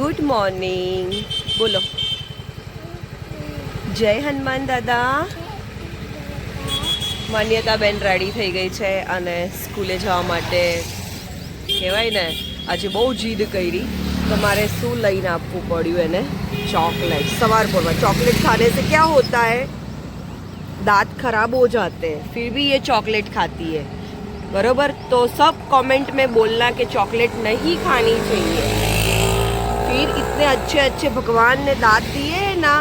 Good morning બોલો. જય હનુમાન દાદા. માન્યતા બેન રેડી થઈ ગઈ છે અને સ્કૂલે જવા માટે. કહેવાય ને, આજે બહુ જીદ કરી. તમારે શું લઈને આપવું પડ્યું એને? ચોકલેટ. સવાર સવારપોરમાં ચોકલેટ ખાને સે ક્યા હોતા હે દાંત ખરાબ હો જાતે. ફિર फिर भी ચોકલેટ ખાતી खाती બરોબર? તો સબ કોમેન્ટ મેં બોલના કે ચોકલેટ નહીં ખાની खानी फिर इतने अच्छे अच्छे भगवान ने दाँत दिए ना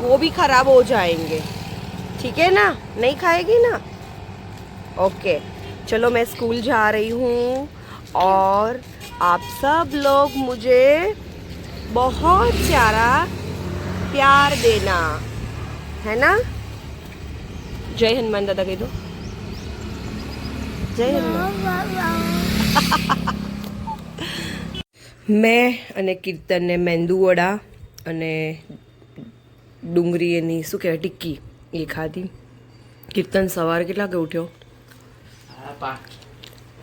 वो भी ख़राब हो जाएँगे। ठीक है ना? नहीं खाएगी ना? ओके चलो मैं स्कूल जा रही हूँ और आप सब लोग मुझे बहुत प्यारा प्यार देना है ना? जय हनुमान दादा कह दो। जय हनुमान। મેં અને કીર્તનને મેંદુવડા અને ડુંગળી એની શું કહેવાય ટિક્કી એ ખાધી. કીર્તન સવારે કેટલા વાગે ઉઠ્યો?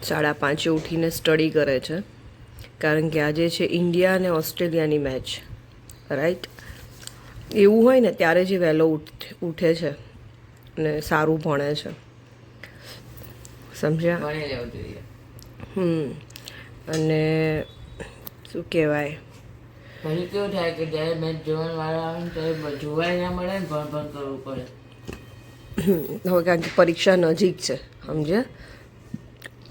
સાડા પાંચે. ઉઠીને સ્ટડી કરે છે. કારણ કે આજે છે ઇન્ડિયા અને ઓસ્ટ્રેલિયાની મેચ રાઈટ એવું હોય ને ત્યારે જે વહેલો ઉઠ ઉઠે છે અને સારું ભણે છે. સમજ્યા? હમ. અને શું કહેવાય? પછી કેવું થાય કે જ્યારે મેચ જોવાનું વાળો આવે ને ત્યારે જોવાય ના મળે ને ભણ ભણ કરવું પડે. હવે કારણ કે પરીક્ષા નજીક છે સમજ્યા?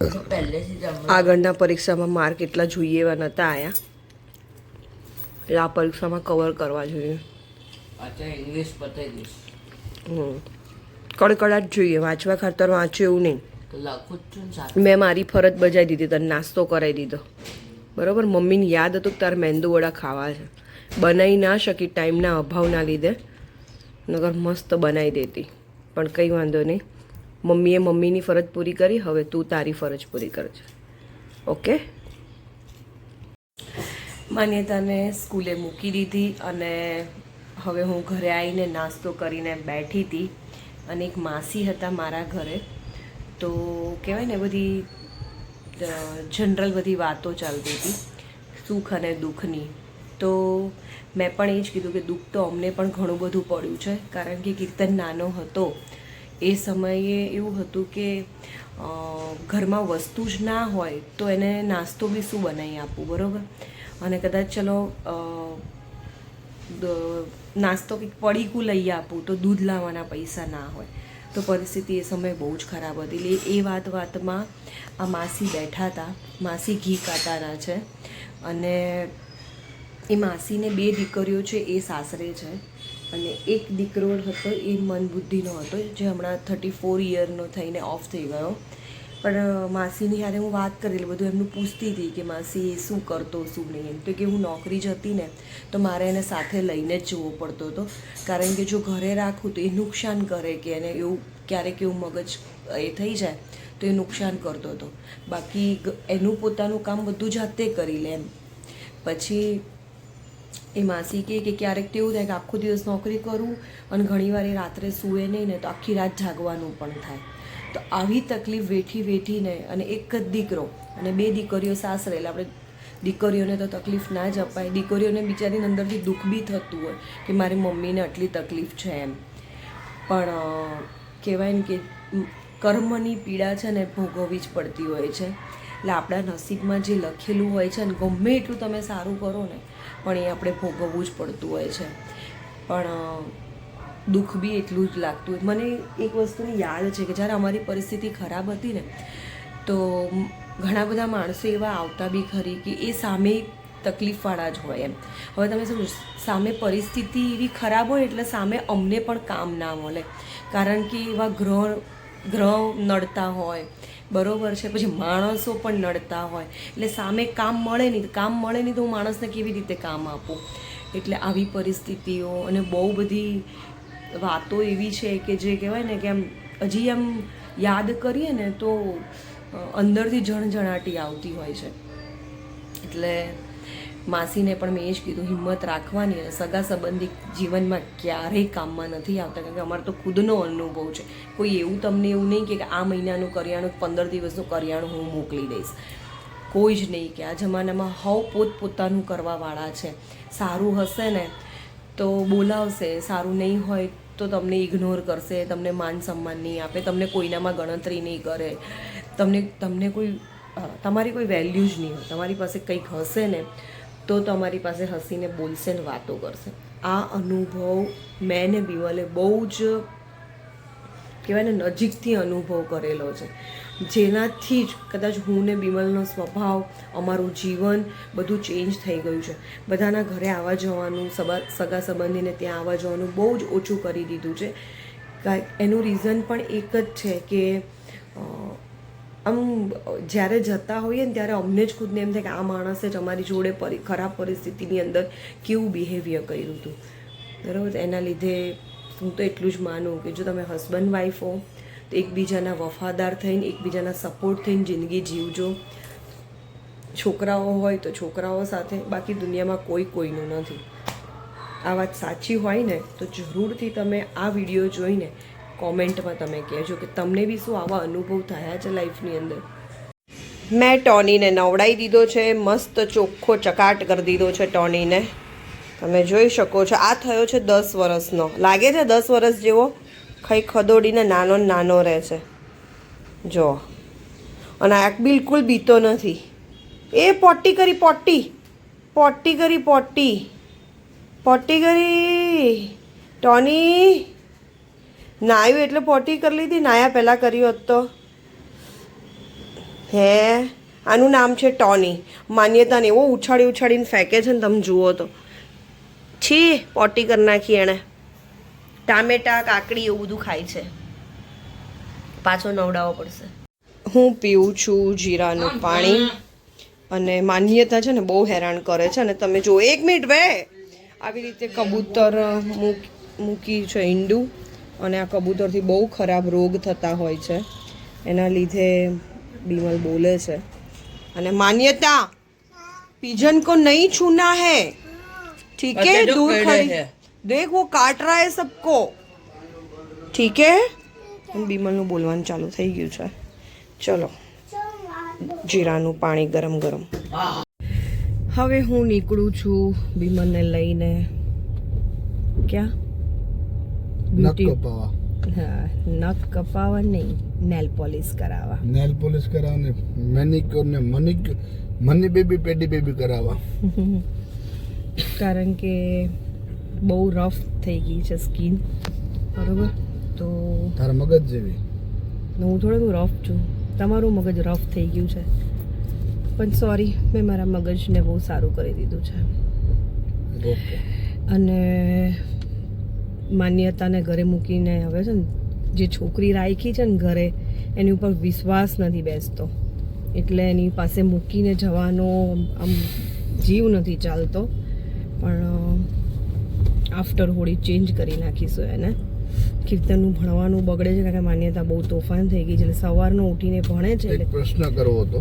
તો પહેલેથી જ હમણાં આગળના પરીક્ષામાં માર્ક એટલા જોઈએ એવા નહોતા આવ્યા એટલે આ પરીક્ષામાં કવર કરવા જોઈએ. ઇંગ્લિશ હમ. કડકડાટ જોઈએ વાંચવા ખાતર વાંચ્યું એવું નહીં. મેં મારી ફરજ બજાવી દીધી તને નાસ્તો કરાવી દીધો. બરાબર? મમ્મીને યાદ હતું કે તારે મેંદુ વડા ખાવા છે. બનાવી ના શકી ટાઈમના અભાવના લીધે. નગર મસ્ત બનાવી દેતી. પણ કંઈ વાંધો નહીં. મમ્મીએ મમ્મીની ફરજ પૂરી કરી, હવે તું તારી ફરજ પૂરી કરજે. ઓકે? માન્યતાને સ્કૂલે મૂકી દીધી અને હવે હું ઘરે આવીને નાસ્તો કરીને બેઠી હતી. અને એક માસી હતા મારા ઘરે. તો કહેવાય ને બધી જનરલ બધી વાતો ચાલતી હતી, સુખ અને દુઃખની. તો મેં પણ એ જ કીધું કે દુઃખ તો અમને પણ ઘણું બધું પડ્યું છે, કારણ કે કીર્તન નાનો હતો. એ સમયે એવું હતું કે ઘરમાં વસ્તુ જ ના હોય તો એને નાસ્તો બી શું બનાવી આપવું, બરાબર? અને કદાચ ચલો નાસ્તો કંઈક પડીકું લઈ આપું તો દૂધ લાવવાના પૈસા ના હોય. તો પરિસ્થિતિ એ સમયે બહુ જ ખરાબ હતી. એટલે એ વાત વાતમાં આ માસી બેઠા હતા. માસી ઘી કાતાના છે. અને એ માસીને બે દીકરીઓ છે, એ સાસરે છે. અને એક દીકરો હતો, એ મન બુદ્ધિનો હતો, જે હમણાં થર્ટી ફોર યરનો થઈને ઓફ થઈ ગયો. પણ માસીની હારે હું વાત કરી એટલે બધું એમનું પૂછતી હતી કે, માસી એ શું કરતો શું નહીં એમ? તો કે, હું નોકરી જ હતી ને, તો મારે એને સાથે લઈને જ જવો પડતો હતો. કારણ કે જો ઘરે રાખું તો એ નુકસાન કરે કે એને એવું ક્યારેક એવું મગજ, એ થઈ જાય, તો એ નુકસાન કરતો હતો. બાકી એનું પોતાનું કામ બધું જાતે કરી લે એમ. પછી એ માસી કહે કે, ક્યારેક તો એવું થાય કે, આખો દિવસ નોકરી કરું અને ઘણીવાર એ રાત્રે સૂવે નહીં ને, તો આખી રાત જાગવાનું પણ થાય. તો આવી તકલીફ વેઠી વેઠીને અને એક જ દીકરો અને બે દીકરીઓ સાસરે, એટલે આપણે દીકરીઓને તો તકલીફ ના જ અપાય. દીકરીઓને બિચારીને અંદરથી દુઃખ બી થતું હોય કે મારી મમ્મીને આટલી તકલીફ છે એમ. પણ કહેવાય ને કે કર્મની પીડા છે ને ભોગવવી જ પડતી હોય છે. એટલે આપણા નસીબમાં જે લખેલું હોય છે ને, ગમે એટલું તમે સારું કરો ને, પણ એ આપણે ભોગવવું જ પડતું હોય છે. પણ દુઃખ બી એટલું જ લાગતું મને એક વસ્તુની યાદ છે કે જ્યારે અમારી પરિસ્થિતિ ખરાબ હતી ને, તો ઘણા બધા માણસો એવા આવતા બી ખરી કે એ સામે તકલીફવાળા જ હોય એમ. હવે તમે શું સામે પરિસ્થિતિ એવી ખરાબ હોય એટલે સામે અમને પણ કામ ના મળે. કારણ કે એવા ગ્રહ ગ્રહ નડતા હોય. બરોબર છે? પછી માણસો પણ નડતા હોય. એટલે સામે કામ મળે નહીં. કામ મળે નહીં તો હું માણસને કેવી રીતે કામ આપું? એટલે આવી પરિસ્થિતિઓ અને બહુ બધી વાતો એવી છે કે જે કહેવાય ને કે આમ હજી આમ યાદ કરીએ ને તો અંદરથી જણજણાટી આવતી હોય છે. એટલે માસીને પણ મેં એ જ કીધું, હિંમત રાખવાની અને સગા સંબંધી જીવનમાં ક્યારેય કામમાં નથી આવતા, કારણ કે અમારો તો ખુદનો અનુભવ છે. કોઈ એવું તમને એવું નહીં કે આ મહિનાનું કરિયાણું પંદર દિવસનું કરિયાણું હું મોકલી દઈશ. કોઈ જ નહીં કે આ જમાનામાં હવ પોતપોતાનું કરવાવાળા છે. સારું હશે ને તો બોલાવશે, સારું નહીં હોય તો તમને ઇગ્નોર કરશે, તમને માન સન્માન નહીં આપે, તમને કોઈનામાં ગણતરી નહીં કરે. તમને તમને કોઈ તમારી કોઈ વેલ્યુ જ નહીં હોય. તમારી પાસે કંઈક હશે ને, તો તમારી પાસે હસીને બોલશે ને વાતો કરશે. આ અનુભવ મેં ને બિમલે બહુ જ, કહેવાય ને, નજીકથી અનુભવ કરેલો છે. જેનાથી જ કદાચ હું ને બિમલનો સ્વભાવ, અમારું જીવન બધું ચેન્જ થઈ ગયું છે. બધાના ઘરે આવવા જવાનું, સબા, સગા સંબંધીને ત્યાં આવવા જવાનું બહુ જ ઓછું કરી દીધું છે. એનું રીઝન પણ એક જ છે કે આમ જ્યારે જતા હોઈએ ને ત્યારે અમને જ ખુદને એમ થાય કે આ માણસે જ અમારી જોડે પરી, ખરાબ પરિસ્થિતિની અંદર કેવું બિહેવિયર કર્યું હતું બરાબર? એના લીધે હું તો એટલું જ માનું કે જો તમે હસબન્ડ વાઈફ હો એકબીજાના વફાદાર થઈને, એકબીજાના સપોર્ટ થઈને જિંદગી જીવજો. છોકરાઓ હોય તો છોકરાઓ સાથે, બાકી દુનિયામાં કોઈ કોઈનું નથી. આ વાત સાચી હોય ને, તો જરૂરથી તમે આ વીડિયો જોઈને કોમેન્ટમાં તમે કહેજો કે તમને બી શું આવા અનુભવ થયા છે લાઈફની અંદર? મેં ટોનીને નવડાવી દીધો છે, મસ્ત ચોખ્ખો ચકાટ કરી દીધો છે ટોનીને. તમે જોઈ શકો છો, આ થયો છે દસ વર્ષનો. લાગે છે દસ વર્ષ જેવો? ખાઈ ખદોડીને નાનો નાનો રહે છે. જો. અને આ બિલકુલ બીતો નથી. એ પોટી કરી પોટી પોટી કરી પોટી પોટી કરી. ટોની. નાયું એટલે પોટી કરી લીધી. નાયા પહેલાં કર્યું હતો હે. આનું નામ છે ટોની. માન્યતાને એવો ઉછાળી ઉછાળીને ફેંકે છે ને તમે જુઓ તો. છી પોટી કરી નાખી એણે. ટામેટા કાકડી એવું બધું ખાય છે. પાછો નવડાવવો પડશે. હું પીઉં છું જીરાનું પાણી અને માન્યતા છે ને બહુ હેરાન કરે છે અને તમે જો એક મિનિટ વે આવી રીતે કબૂતર મૂક મૂકી છે ઈંડું અને આ કબૂતરથી બહુ ખરાબ રોગ થતા હોય છે. એના લીધે બીમલ બોલે છે. અને માન્યતા પીજન કો નહીં છૂના હે. ઠીક હે? દૂર ખરી દેખ વો કાટ રહા હે સબકો. ઠીક હે? બીમલનું બોલવાનું ચાલુ થઈ ગયું છે. ચલો જીરાનું પાણી ગરમ ગરમ. હવે હું નીકળું છું બીમલને લઈને. ક્યાં? નક લપાવવા હા નક કપાવા નહીં નેલ પોલિશ કરાવવા. નેલ પોલિશ કરાવને મેનિક્યોર ને manicure mani baby pedi baby કરાવવા. કારણ કે બહુ રફ થઈ ગઈ છે સ્કિન બરોબર? તો તારા મગજ જેવી. હું થોડું રફ છું. તમારું મગજ રફ થઈ ગયું છે. પણ સોરી મેં મારા મગજને બહુ સારું કરી દીધું છે. અને માન્યતાને ઘરે મૂકીને હવે છે ને જે છોકરી રાખી છે ને ઘરે એની ઉપર વિશ્વાસ નથી બેસતો. એટલે એની પાસે મૂકીને જવાનો આમ જીવ નથી ચાલતો. પણ આફ્ટર હોળી ચેન્જ કરી નાખીશું એને. કીર્તનનું ભણવાનું બગડે છે કારણ કે માન્યતા બહુ તોફાન થઈ ગઈ છે એટલે સવારનો ઉઠીને ભણે છે એક એટલે પ્રશ્ન કરવો હતો.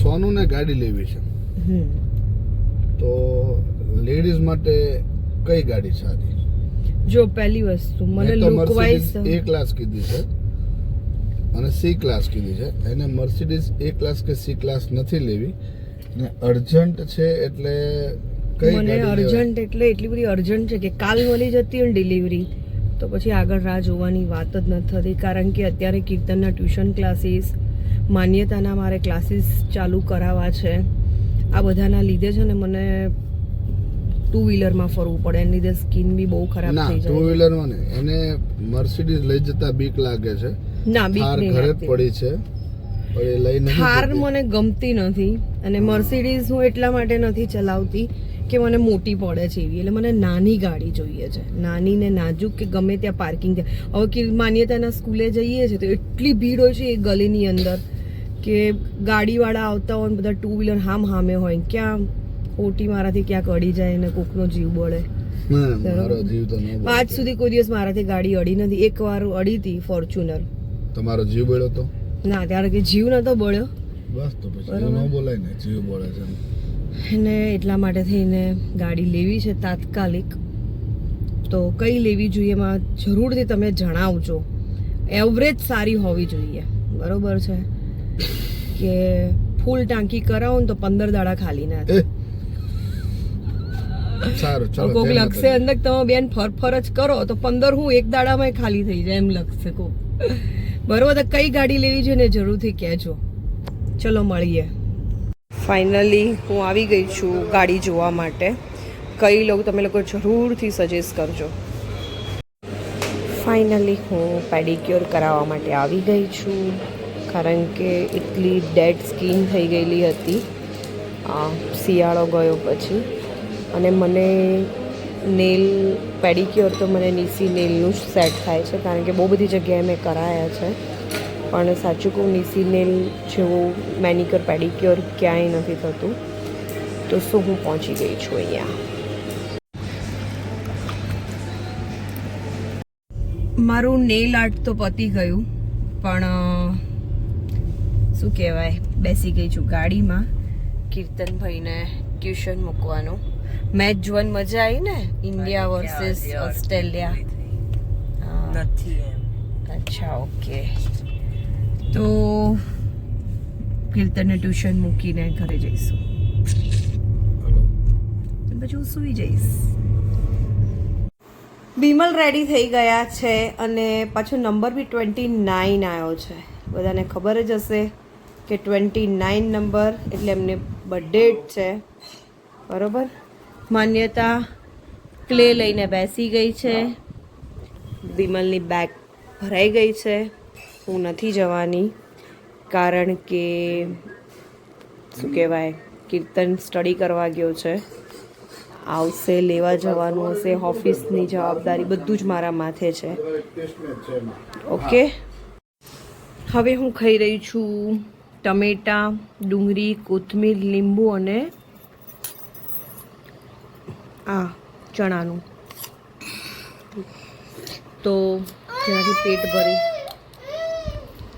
સોનું ને ગાડી લેવી છે. તો લેડીઝ માટે કઈ ગાડી સારી જો પહેલી વસ્તુ મને લુક વાઇઝ એ ક્લાસ કીધી છે અને સી ક્લાસ કીધી છે. એને મર્સિડીઝ એ ક્લાસ કે સી ક્લાસ નથી લેવી. અને અર્જન્ટ છે એટલે મને અર્જન્ટ એટલે એટલી બધી અર્જન્ટ છે કે કાલ મળી જતી હોય ડિલિવરી તો પછી આગળ રાહ જોવાની વાત જ નથી થતી. કારણ કે અત્યારે કીર્તનના ટ્યુશન ક્લાસીસ માન્યતાના મારે ક્લાસીસ ચાલુ કરાવવા છે. આ બધાના લીધે છે ને મને ટુ વ્હીલરમાં ફરવું પડે. એની લીધે સ્કિન બી બહુ ખરાબ થઈ જાય. ટુ વ્હીલરમાં નહીં. એને મર્સિડીઝ લઈ જતા બીક લાગે છે. ના બીક નહીં ઘરે પડી છે. થાર મને ગમતી નથી. અને મર્સિડીઝ હું એટલા માટે નથી ચલાવતી કે મને મોટી પડે છે એવી. એટલે મને નાની ગાડી જોઈએ છે. નાની ને નાજુક કે ગમે ત્યાં પાર્કિંગ હવે કે માન્યતાના સ્કૂલે જઈએ છીએ તો એટલી ભીડ હોય છે એ ગલીની અંદર કે ગાડીવાળા આવતા હોય બધા ટુ વ્હીલર હામ હામે હોય ક્યાં ઓટી મારાથી ક્યાંક અડી જાય ને કોકનો જીવ બળે. આજ સુધી કોઈ દિવસ મારાથી ગાડી અડી નથી. એક વાર અડી હતી ફોર્ચ્યુનર તમારો જીવ બળ્યો તો? ના ત્યારે કે જીવ નતો બળ્યો. બસ તો પછી. ન બોલાય ને જીવ બળે છે એમ. અને એટલા માટે થઈને ગાડી લેવી છે તાત્કાલિક. તો કઈ લેવી જોઈએ એમાં જરૂરથી તમે જણાવજો. એવરેજ સારી હોવી જોઈએ. બરોબર છે? કે ફૂલ ટાંકી કરાવો ને તો પંદર દાડા ખાલી ના થાય. સારું ચાલો કોક લખશે અંદર તમે બેન ફર ફર જ કરો તો પંદર હું એક દાડામાં ખાલી થઈ જાય એમ લખશે કોક. બરોબર તો કઈ ગાડી લેવી છે ને જરૂરથી કહેજો. ચલો મળીએ. ફાઇનલી હું આવી ગઈ છું ગાડી જોવા માટે. કઈ લોકો તમે લોકો જરૂરથી સજેસ્ટ કરજો. ફાઇનલી હું પેડિક્યોર કરાવવા માટે આવી ગઈ છું. કારણ કે એટલી ડેડ સ્કીન થઈ ગયેલી હતી. શિયાળો ગયો પછી. અને મને નેલ પેડિક્યોર તો મને નીસી નેલનું જ સેટ થાય છે. કારણ કે બહુ બધી જગ્યાએ મેં કરાયા છે. પણ સાચું કહું નીસી નેલ જેવું મેનિક્યોર પેડિક્યોર ક્યાંય નથી થતું. તો શું હું પહોંચી ગઈ છું અહીંયા? મારું નેલ આર્ટ તો પતી ગયું પણ શું કહેવાય બેસી ગઈ છું ગાડીમાં. કીર્તનભાઈને ટ્યુશન મૂકવાનું. મેચ જોવાની મજા આવી ને? ઇન્ડિયા વર્સિસ ઓસ્ટ્રેલિયા નથી અચ્છા ઓકે તો કીર્તનને ટ્યુશન મૂકીને ઘરે જઈશું. પછી હું સૂઈ જઈશ. બિમલ રેડી થઈ ગયા છે અને પાછો નંબર બી ટ્વેન્ટી નાઇન આવ્યો છે. બધાને ખબર જ હશે કે ટ્વેન્ટી નાઇન નંબર એટલે એમને બર્થડે જ છે. બરોબર? માન્યતા ક્લે લઈને બેસી ગઈ છે. બિમલની બેગ ભરાઈ ગઈ છે. હું નથી જવાની કારણ કે, શું કહેવાય, કીર્તન સ્ટડી કરવા ગયો છે. આવશે, લેવા જવાનું હશે ઓફિસની જવાબદારી બધું જ મારા માથે છે. ઓકે હવે હું ખાઈ રહી છું ટમેટા, ડુંગળી, કોથમીર, લીંબુ અને આ ચણાનું. તો જેનાથી પેટ ભરી.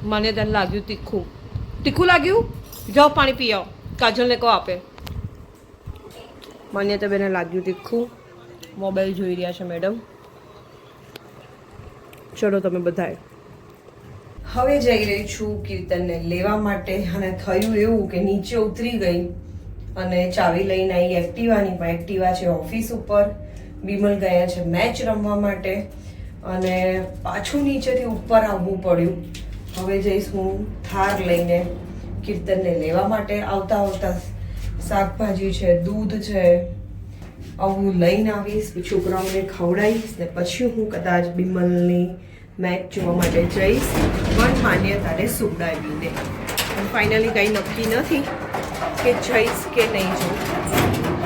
મને તને લાગ્યું તીખું. તીખું લાગ્યું? જાઓ પાણી પી આવો કાજલને કહો આપે. મને તો બેને લાગ્યું તીખું. મોબાઈલ જોઈ રહ્યા છે મેડમ. ચલો તમે બધાએ હવે જઈ રહી છું કીર્તનને લેવા માટે અને થયું એવું કે નીચે ઉતરી ગઈ અને ચાવી લઈને આવી એક્ટિવાની પણ એક્ટિવા છે ઓફિસ ઉપર. બિમલ ગયા છે મેચ રમવા માટે અને પાછું નીચેથી ઉપર આવવું પડ્યું. હવે જઈશ હું થાર લઈને કીર્તનને લેવા માટે. આવતા આવતા શાકભાજી છે, દૂધ છે, આવું લઈને આવીશ છોકરાઓને ખવડાવીશ ને પછી હું કદાચ બિમલની મેચ જોવા માટે જઈશ. પણ માન્યતાને સુવડાવીને ફાઇનલી કંઈ નક્કી નથી કે જઈશ કે નહીં જઉં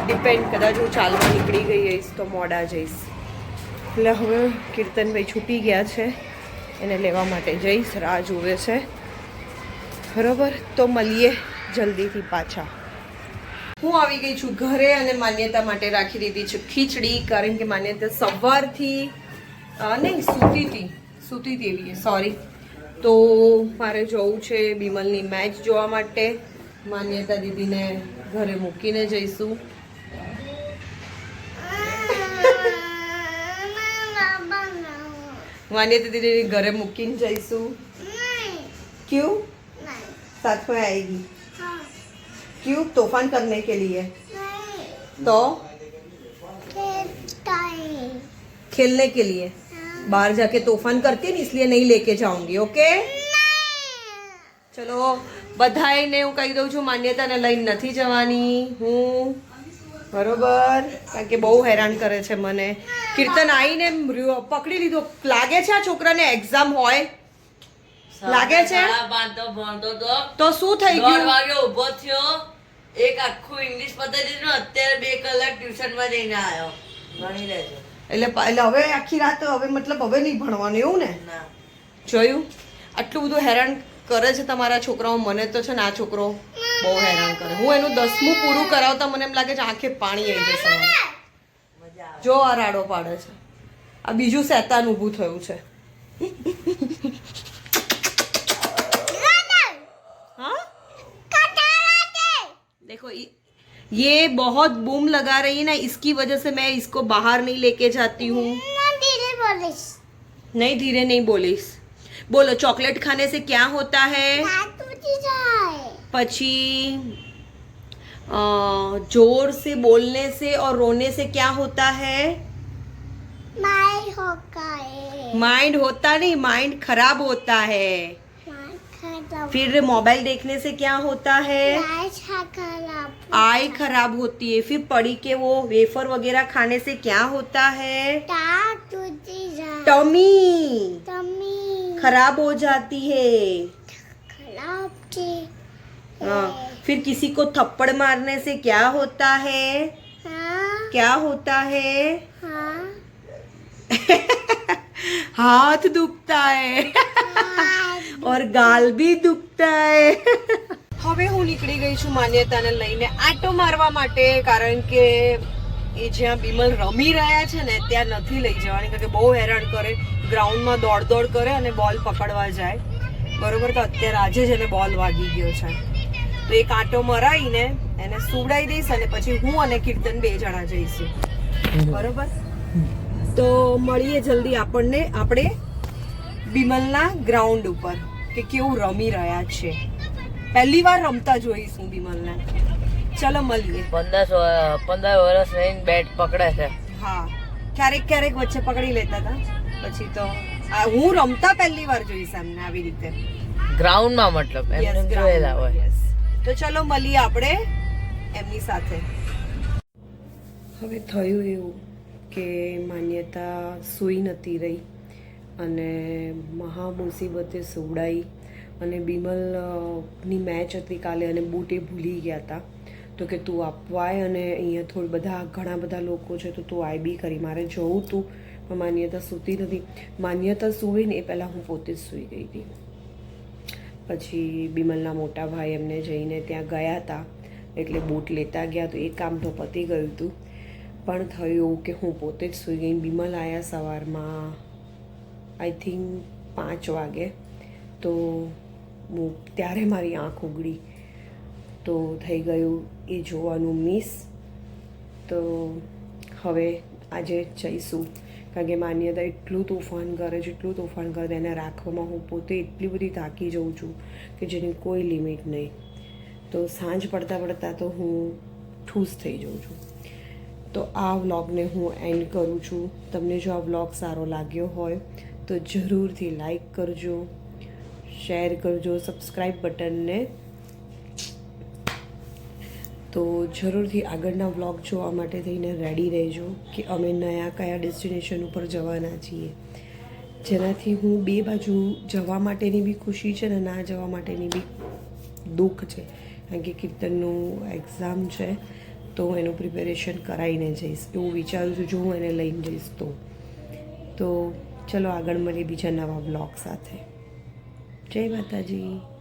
ડિપેન્ડ કદાચ હું ચાલવા નીકળી ગઈ હઈશ તો મોડા જઈશ. એટલે હવે કીર્તનભાઈ છૂટી ગયા છે. એને લેવા માટે જઈશ, રાહ જુએ છે. બરોબર? તો મળીએ જલ્દીથી પાછા. હું આવી ગઈ છું ઘરે અને માન્યતા માટે રાખી દીધી છે ખીચડી, કારણ કે માન્યતા સવારથી નહીં સૂતીતી સૂતી દેવી સોરી તો મારે જવું છે બિમલની મેચ જોવા માટે. માન્યતા દીદીને ઘરે મૂકીને જઈશું. मान्यता दीदी घरे मुकिन जैसू क्यों साथ में आएगी क्यों तूफान करने के लिए तो खेलने के लिए बाहर जाके तूफान करती है ना इसलिए नहीं लेके जाऊंगी ओके ચલો બધાયને હું કહી દઉં છું માન્યતાને લઈને નથી જવાની હું બરોબર. કારણ કે બહુ હેરાન કરે છે મને. કીર્તન આવીને પકડી લીધો. લાગે છે આ છોકરાને એક્ઝામ હોય? લાગે છે? તો. શું થઈ ગયું? વાગે ઊભો થયો. એક આખું ઇંગ્લિશ પતાવી દીધું અત્યારે બે કલાક ટ્યુશનમાં જઈને આવ્યો. ભણી લેજો. એટલે એટલે હવે આખી રાત હવે મતલબ હવે નહીં ભણવાનું એવું ને. જોયું? આટલું બધું હેરાન કરે છે તમારા છોકરાઓ મને તો છે ને આ છોકરો બહુ હેરાન કરે હું એનું દસમું પૂરું કરાવતા મને એમ લાગે છે આંખે પાણી આવી જશે મને. મજા આવે જો આ રાડો પાડે છે આ બીજું શેતાન ઊભું થયું છે हाँ देखो ये ये बहुत बूम लगा रही है ना इसकी वजह से मैं इसको बाहर नहीं लेके जाती हूँ नहीं धीरे नहीं बोलिस बोलो चॉकलेट खाने से क्या होता है પછી ज़ोर से बोलने से और रोने से क्या होता है? माई होका है। माइंड होता नहीं माइंड खराब होता है। फिर मोबाइल देखने से क्या होता है? आई खराब होती है। फिर पड़ी के वो वेफर वगैरह खाने से क्या होता है? टमी। खराब हो जाती है। खराब हाँ, फिर किसी को थप्पड़ मारने से क्या होता है हाँ क्या होता है हाँ हाथ दुखता है हाँ और ગાલ બી દુખતા હે હવે હું નીકળી ગઈ છું માન્યતાને લઈને આટો મારવા માટે કારણ કે એ જ્યાં બિમલ રમી રહ્યા છે ને ત્યાં નથી લઈ જવાની કારણ કે બહુ હેરાન કરે ગ્રાઉન્ડમાં દોડ દોડ કરે અને બોલ પકડવા જાય બરોબર તો અત્યારે આજે જ એને બોલ વાગી ગયો છે તો એક આટો મરાઈને એને સુવડાવી દઈશ અને પછી હું અને કીર્તન બે જણા જઈશું. બરોબર. તો મળીએ જલ્દી આપણને આપણે બિમલના ગ્રાઉન્ડ ઉપર કે કેવું રમી રહ્યા છે. પહેલી વાર રમતા જોઈશું બિમલને. ચલો મળીએ. પંદર પંદર વર્ષ રહીને બેટ પકડે છે. હા. ક્યારેક ક્યારેક વચ્ચે પકડી લેતા હતા. પછી તો હું રમતા પહેલી વાર જોઈશ એમને આવી રીતે. ગ્રાઉન્ડમાં મતલબ એમને જોયેલા હોય. તો ચલો મળીએ આપણે એમની સાથે. હવે થયું એવું કે માન્યતા સૂઈ નથી રહી અને મહા મુસીબતે સુવડાઈ અને બિમલની મેચ હતી કાલે અને બૂટ ભૂલી ગયા હતા. તો કે તું આપવાય અને અહીંયા થોડી બધા ઘણા બધા લોકો છે તો તું આય બી કરી મારે જવું તું, પણ માન્યતા સૂતી નથી. માન્યતા સૂવી ને એ પહેલાં હું પોતે જ સૂઈ ગઈ હતી. પછી બિમલના મોટા ભાઈ એમને જઈને ત્યાં ગયા હતા. એટલે બૂટ લેતા ગયા તો એ કામ તો પતી ગયું હતું. પણ થયું એવું કે હું પોતે જ સૂઈ ગઈ બિમલ આવ્યા સવારમાં આઈ થિંક પાંચ વાગે. તો હું ત્યારે મારી આંખ ઉગડી. તો થઈ ગયું એ જોવાનું મિસ તો હવે આજે જઈશું. કારણ કે માન્યતા એટલું તોફાન કરે છે, એટલું તોફાન કરે એને રાખવામાં હું પોતે એટલી બધી થાકી જાઉં છું કે જેની કોઈ લિમિટ નહીં. તો સાંજ પડતા પડતા તો હું ઠૂસ થઈ જાઉં છું. તો આ વ્લોગને હું એન્ડ કરું છું. તમને જો આ વ્લોગ સારો લાગ્યો હોય તો જરૂરથી લાઈક કરજો, શેર કરજો, સબસ્ક્રાઈબ બટનને તો જરૂરથી આગળના વ્લોગ જોવા માટે થઈને રેડી રહેજો કે અમે નયા કયા ડેસ્ટિનેશન ઉપર જવાના છીએ. જેનાથી હું બે બાજુ જવા માટેની બી ખુશી છે ને ના જવા માટેની બી દુઃખ છે. કારણ કે કીર્તનનું એક્ઝામ છે, તો એનું પ્રિપેરેશન કરાવીને જઈશ. એવું વિચારું છું, જો હું એને લઈને જઈશ તો. તો ચલો આગળ મળીએ બીજા નવા બ્લોગ સાથે. જય માતાજી.